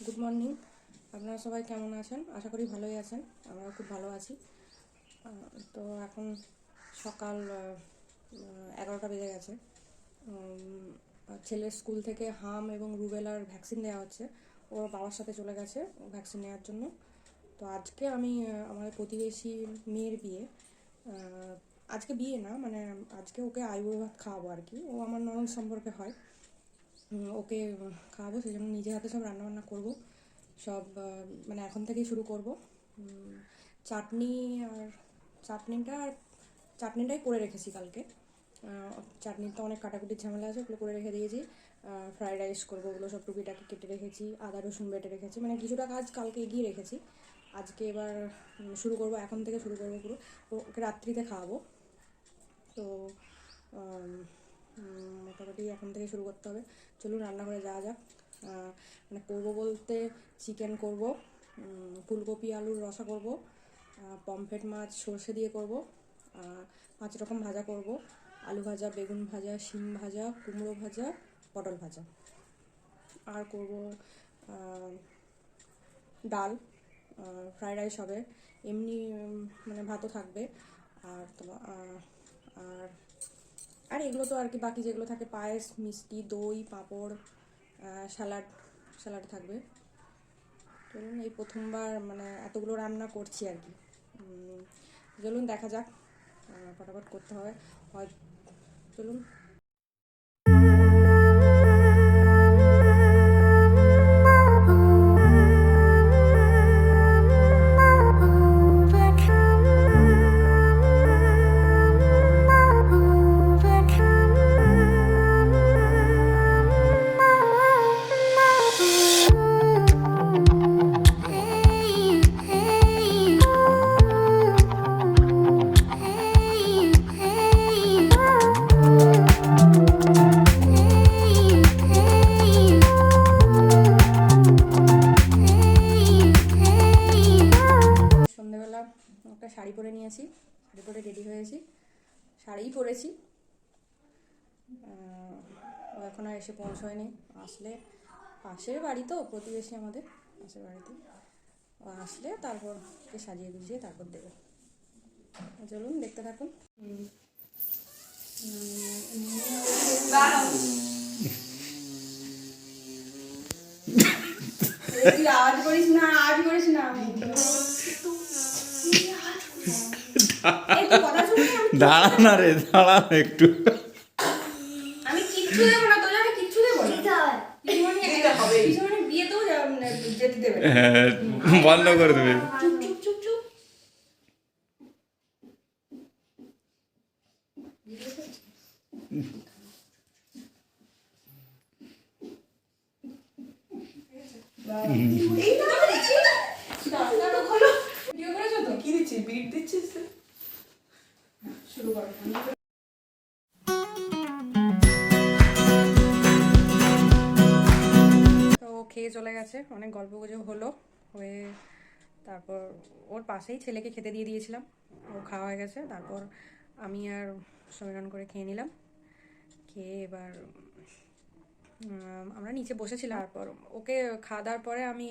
Good morning আপনারা সবাই কেমন আছেন? আশা করি ভালোই আছেন। আমরাও খুব ভালো আছি। তো এখন সকাল এগারোটা বেজে গেছে। ছেলের স্কুল থেকে হাম এবং রুবেলার ভ্যাকসিন দেওয়া হচ্ছে। ওর বাবার সাথে চলে গেছে ভ্যাকসিন নেওয়ার জন্য। তো আজকে আমি আহ, আমাদের প্রতিবেশী মেয়ের বিয়ে। আজকে বিয়ে না মানে আজকে ওকে আইবুড়ো ভাত খাওয়াবো আর কি। ও আমার নরম সম্পর্কে হয়। ওকে খাওয়াবো সেই জন্য নিজে হাতে সব রান্নাবান্না করব। সব মানে এখন থেকেই শুরু করব। চাটনি আর চাটনিটা আর চাটনিটাই করে রেখেছি কালকে। চাটনিটা অনেক কাটাকুটির ঝামেলা আছে, ওগুলো করে রেখে দিয়েছি। ফ্রাইড রাইস করব, ওগুলো সব টুপিটাকে কেটে রেখেছি, আদা, রসুন বেটে রেখেছি। মানে কিছুটা কাজ কালকে এগিয়ে রেখেছি। আজকে এবার শুরু করব, এখন থেকে শুরু করব পুরো। ওকে রাত্রিতে খাওয়াবো। তো মোটামুটি এখন থেকে শুরু করতে হবে। চলুন রান্না করে যাওয়া যাক। মানে করব বলতে চিকেন করব ফুলকপি, আলুর রসা করব পমফ্রেট মাছ, সর্ষে দিয়ে করব পাঁচ রকম ভাজা করব, আলু ভাজা, বেগুন ভাজা, শিম ভাজা, কুমড়ো ভাজা, পটল ভাজা। আর করব ডাল ফ্রাইড রাইস হবে। এমনি মানে ভাতও থাকবে। আর তোমার আর আর, এগুলো তো আর কি বাকি যেগুলো থাকে, পায়েস, মিষ্টি, দই, পাঁপড় স্যালাড স্যালাড থাকবে। চলুন, এই প্রথমবার মানে এতগুলো রান্না করছি আর কি। চলুন, দেখা যাক ফটাফট করতে হবে। হয়, চলুন। নিয়েছি শাড়ি পরে রেডি হয়েছি। শাড়িই পরেছি। ও এখন আর এসে পৌঁছয়নি। আসলে পাশের বাড়ি তো প্রতিবেশী আমাদের পাশের বাড়িতে। ও আসলে তারপর ওকে সাজিয়ে গুজিয়ে তারপর দেবে। চলুন দেখতে থাকুন। দাঁড়া না রে দাঁড়া একটু। আমি কিচ্ছু দেবো না তোর আমি কিচ্ছু দেবো না। পিসমণি- পিসমণি বিয়েতেও যাবে না, যেতে দেবে না। বন্ধ করে দেবে। চুপ চুপ চুপ চুপ এই তো দেখছি। দাঁড়াও, দাঁড়াও, খোলো। ভিডিও করেছ তো? কি দিচ্ছিস বিট দিচ্ছিস শুরু করো। তো খেয়ে চলে গেছে, অনেক গল্প গুজব হলো, হয়ে তারপর ওর পাশেই ছেলেকে খেতে দিয়ে দিয়েছিলাম, ও খাওয়া হয়ে গেছে, তারপর আমি আর সমীরণ করে খেয়ে নিলাম, খেয়ে এবার আমরা নিচে বসেছিলাম, তারপর ওকে খাওয়া দাওয়ার পরে আমি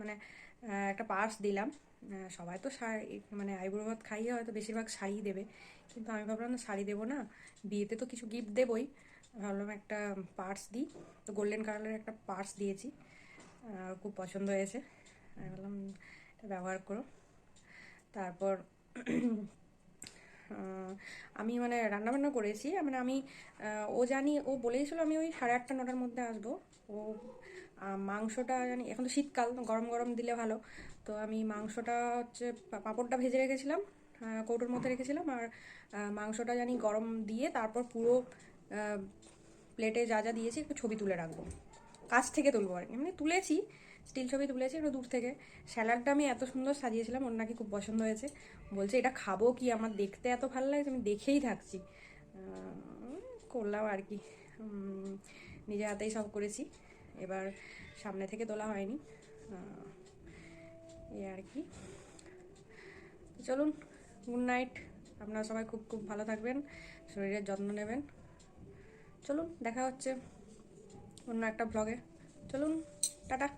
মানে একটা পার্স দিলাম সবাই তো শাড়ি মানে আইবুড়ো ভাত খাইয়ে হয়তো বেশিরভাগ শাড়ি দেবে কিন্তু আমি ভাবলাম, না, শাড়ি দেবো না, বিয়েতে তো কিছু গিফট দেবই। ভাবলাম, একটা পার্স দিই। তো গোল্ডেন কালারের একটা পার্স দিয়েছি। খুব পছন্দ হয়েছে। আমি বললাম এটা ব্যবহার করো। তারপর আমি মানে রান্নাবান্না করেছি। মানে আমি ও জানি, ও বলেছিল আমি ওই সাড়ে আটটা, নটার মধ্যে আসব। ও মাংসটা জানি, এখন তো শীতকাল গরম গরম দিলে ভালো। তো আমি মাংসটা হচ্ছে পাঁপড়টা ভেজে রেখেছিলাম। কৌটোর মধ্যে রেখেছিলাম আর মাংসটা জানি গরম দিয়ে তারপর পুরো প্লেটে যা যা দিয়েছি একটু ছবি তুলে রাখব। কাছ থেকে তুলবো আর এমনি তুলেছি স্টিল ছবি তুলেছি একটু দূর থেকে। স্যালাডটা আমি এত সুন্দর সাজিয়েছিলাম, ওর নাকি খুব পছন্দ হয়েছে। বলছে, এটা খাব কি? আমার দেখতে এত ভালো লাগছে, আমি দেখেই থাকছি। করলাম আর কি। নিজে হাতেই সব করেছি। এবার সামনে থেকে তোলা হয়নি। এই আর কি। চলুন গুড নাইট। আপনারা সবাই খুব খুব ভালো থাকবেন, শরীরের যত্ন নেবেন। চলুন, দেখা হচ্ছে অন্য একটা ব্লগে চলুন, টাটা।